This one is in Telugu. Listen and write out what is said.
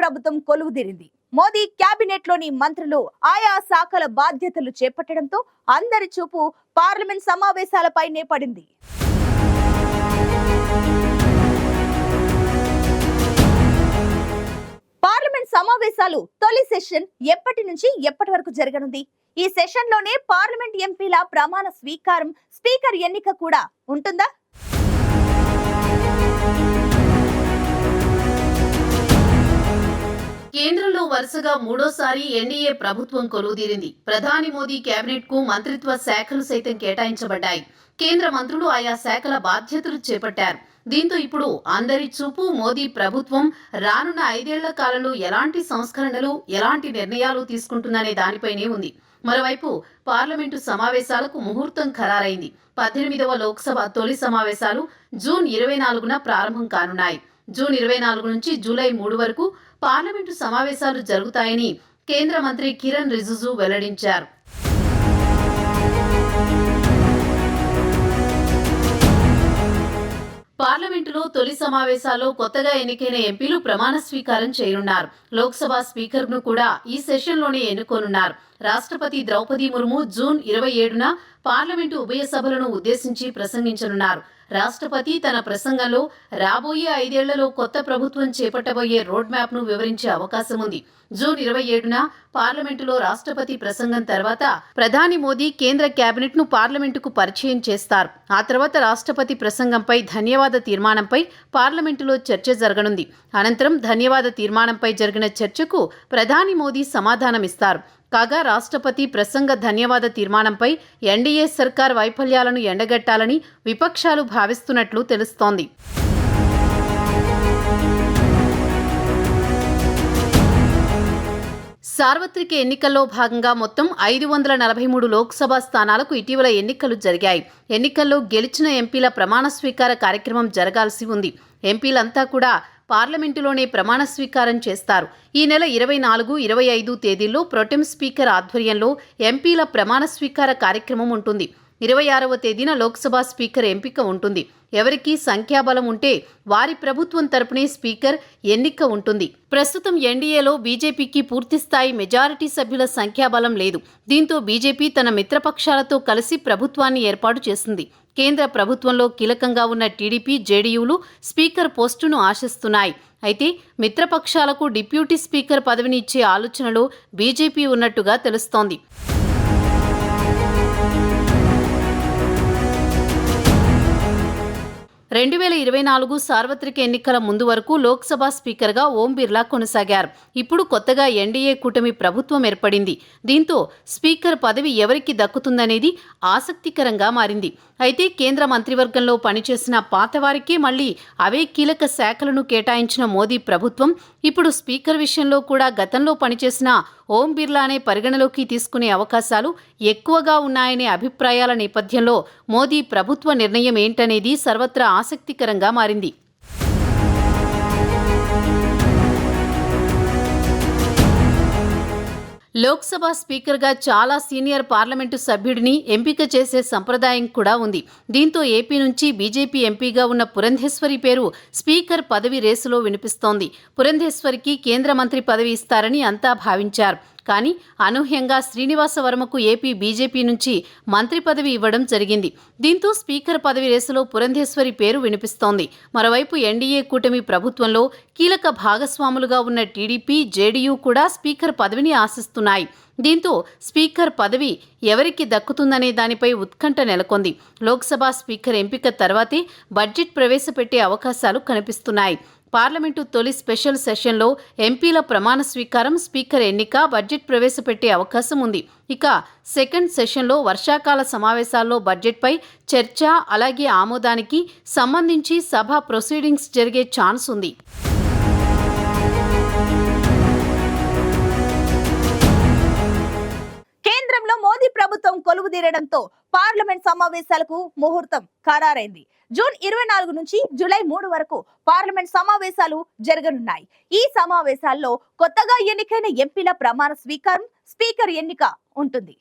ప్రభుత్వం కొలువుదీరింది. మోదీ క్యాబినెట్లోని లోని మంత్రులు ఆయా శాఖల బాధ్యతలు చేపట్టడంతో అందరి చూపు పార్లమెంట్ సమావేశాలపైనే పడింది. పార్లమెంట్ సమావేశాలు తొలి సెషన్ ఎప్పటి నుంచి ఎప్పటి వరకు జరగనుంది? ఈ సెషన్లోనే పార్లమెంట్ ఎంపీల ప్రమాణ స్వీకారం స్పీకర్ ఎన్నిక కూడా ఉంటుందా? వరుసగా మూడోసారి ఎన్డీఏ ప్రభుత్వం కొలువుదీరింది. ప్రధాని మోదీ కేబినెట్కు మంత్రిత్వ శాఖలు సైతం కేటాయించబడ్డాయి. కేంద్ర మంత్రులు ఆయా శాఖల బాధ్యతలు చేపట్టారు. దీంతో ఇప్పుడు అందరి చూపు మోదీ ప్రభుత్వం రానున్న ఐదేళ్ళ కాలంలో ఎలాంటి సంస్కరణలు ఎలాంటి నిర్ణయాలు తీసుకుంటుందనే దానిపైనే ఉంది. మరోవైపు పార్లమెంటు సమావేశాలకు ముహూర్తం ఖరారైంది. పద్దెనిమిదవ లోక్సభ తొలి సమావేశాలు జూన్ ఇరవై నాలుగున ప్రారంభం కానున్నాయి. జూన్ ఇరవై నాలుగు నుంచి జూలై మూడు వరకు పార్లమెంటు సమావేశాలు జరుగుతాయని కేంద్ర మంత్రి కిరణ్ రిజిజు వెల్లడించారు. పార్లమెంటులో తొలి సమావేశాల్లో కొత్తగా ఎన్నికైన ఎంపీలు ప్రమాణ స్వీకారం చేయనున్నారు. లోక్సభ స్పీకర్ను కూడా ఈ సెషన్లోనే ఎన్నుకోనున్నారు. రాష్ట్రపతి ద్రౌపది ముర్ము జూన్ ఇరవై ఏడున పార్లమెంటు ఉభయ సభలను ఉద్దేశించి ప్రసంగించనున్నారు. రాష్ట్రపతి తన ప్రసంగంలో రాబోయే ఐదేళ్ళలో కొత్త ప్రభుత్వం చేపట్టబోయే రోడ్ మ్యాప్ను వివరించే అవకాశం ఉంది జూన్ ఇరవై ఏడున పార్లమెంటులో రాష్ట్రపతి ప్రసంగం తర్వాత ప్రధాని మోదీ కేంద్ర కేబినెట్ను పార్లమెంటుకు పరిచయం చేస్తారు. ఆ తర్వాత రాష్ట్రపతి ప్రసంగంపై ధన్యవాద తీర్మానంపై పార్లమెంటులో చర్చ జరగనుంది. అనంతరం ధన్యవాద తీర్మానంపై జరిగిన చర్చకు ప్రధాని మోదీ సమాధానమిస్తారు. కాగా రాష్ట్రపతి ప్రసంగ ధన్యవాద తీర్మానంపై ఎన్డీఏ సర్కార్ వైఫల్యాలను ఎండగట్టాలని విపక్షాలు భావిస్తున్నట్లు తెలుస్తోంది. సార్వత్రిక ఎన్నికల్లో భాగంగా మొత్తం ఐదు వందల నలభై మూడు లోక్సభ స్థానాలకు ఇటీవల ఎన్నికలు జరిగాయి. ఎన్నికల్లో గెలిచిన ఎంపీల ప్రమాణ స్వీకార కార్యక్రమం జరగాల్సి ఉంది. ఎంపీలంతా కూడా పార్లమెంటులోనే ప్రమాణ స్వీకారం చేస్తారు. ఈ నెల ఇరవై నాలుగు ఇరవై ఐదు తేదీల్లో ప్రొటెం స్పీకర్ ఆధ్వర్యంలో ఎంపీల ప్రమాణ స్వీకార కార్యక్రమం ఉంటుంది. ఇరవై ఆరవ తేదీన లోక్సభ స్పీకర్ ఎంపిక ఉంటుంది. ఎవరికి సంఖ్యాబలం ఉంటే వారి ప్రభుత్వం తరపునే స్పీకర్ ఎన్నిక ఉంటుంది. ప్రస్తుతం ఎన్డీఏలో బీజేపీకి పూర్తిస్థాయి మెజారిటీ సభ్యుల సంఖ్యాబలం లేదు. దీంతో బీజేపీ తన మిత్రపక్షాలతో కలిసి ప్రభుత్వాన్ని ఏర్పాటు చేసింది కేంద్ర ప్రభుత్వంలో కీలకంగా ఉన్న టీడీపీ జేడీయూలు స్పీకర్ పోస్టును ఆశిస్తున్నాయి. అయితే మిత్రపక్షాలకు డిప్యూటీ స్పీకర్ పదవిని ఇచ్చే ఆలోచనలో బీజేపీ ఉన్నట్టుగా తెలుస్తోంది. రెండు వేల ఇరవై నాలుగు సార్వత్రిక ఎన్నికల ముందు వరకు లోక్సభ స్పీకర్గా ఓం బిర్లా కొనసాగారు. ఇప్పుడు కొత్తగా ఎన్డీఏ కూటమి ప్రభుత్వం ఏర్పడింది. దీంతో స్పీకర్ పదవి ఎవరికి దక్కుతుందనేది ఆసక్తికరంగా మారింది. అయితే కేంద్ర మంత్రివర్గంలో పనిచేసిన పాతవారికే మళ్ళీ అవే కీలక శాఖలను కేటాయించిన మోదీ ప్రభుత్వం ఇప్పుడు స్పీకర్ విషయంలో కూడా గతంలో పనిచేసిన ఓం బిర్లానే పరిగణలోకి తీసుకునే అవకాశాలు ఎక్కువగా ఉన్నాయనే అభిప్రాయాల నేపథ్యంలో మోదీ ప్రభుత్వ నిర్ణయం ఏంటనేది సర్వత్రా ఆసక్తికరంగా మారింది. లోక్సభ స్పీకర్గా చాలా సీనియర్ పార్లమెంటు సభ్యుడిని ఎంపిక చేసే సంప్రదాయం కూడా ఉంది. దీంతో ఏపీ నుంచి బీజేపీ ఎంపీగా ఉన్న పురంధేశ్వరి పేరు స్పీకర్ పదవి రేసులో వినిపిస్తోంది. పురంధేశ్వరికి కేంద్ర మంత్రి పదవి ఇస్తారని అంతా భావించారు. కానీ అనూహ్యంగా శ్రీనివాస వర్మకు ఏపీ బీజేపీ నుంచి మంత్రి పదవి ఇవ్వడం జరిగింది. దీంతో స్పీకర్ పదవి రేసులో పురంధేశ్వరి పేరు వినిపిస్తోంది. మరోవైపు ఎన్డీఏ కూటమి ప్రభుత్వంలో కీలక భాగస్వాములుగా ఉన్న టీడీపీ జేడీయూ కూడా స్పీకర్ పదవిని ఆశిస్తున్నాయి. దీంతో స్పీకర్ పదవి ఎవరికి దక్కుతుందనే దానిపై ఉత్కంఠ నెలకొంది. లోక్సభ స్పీకర్ ఎంపిక తర్వాతే బడ్జెట్ ప్రవేశపెట్టే అవకాశాలు కనిపిస్తున్నాయి. పార్లమెంటు తొలి స్పెషల్ సెషన్లో ఎంపీల ప్రమాణ స్వీకారం స్పీకర్ ఎన్నిక బడ్జెట్ ప్రవేశపెట్టే అవకాశం ఉంది. ఇక సెకండ్ సెషన్లో వర్షాకాల సమావేశాల్లో బడ్జెట్పై చర్చ అలాగే ఆమోదానికి సంబంధించి సభ ప్రొసీడింగ్స్ జరిగే ఛాన్స్ ఉంది. కేంద్రంలో మోదీ ప్రభుత్వం కొలువుదీరడంతో పార్లమెంట్ సమావేశాలకు ముహూర్తం ఖరారైంది. జూన్ ఇరవై నాలుగు నుంచి జూలై మూడు వరకు పార్లమెంట్ సమావేశాలు జరగనున్నాయి. ఈ సమావేశాల్లో కొత్తగా ఎన్నికైన ఎంపీల ప్రమాణ స్వీకారం స్పీకర్ ఎన్నిక ఉంటుంది.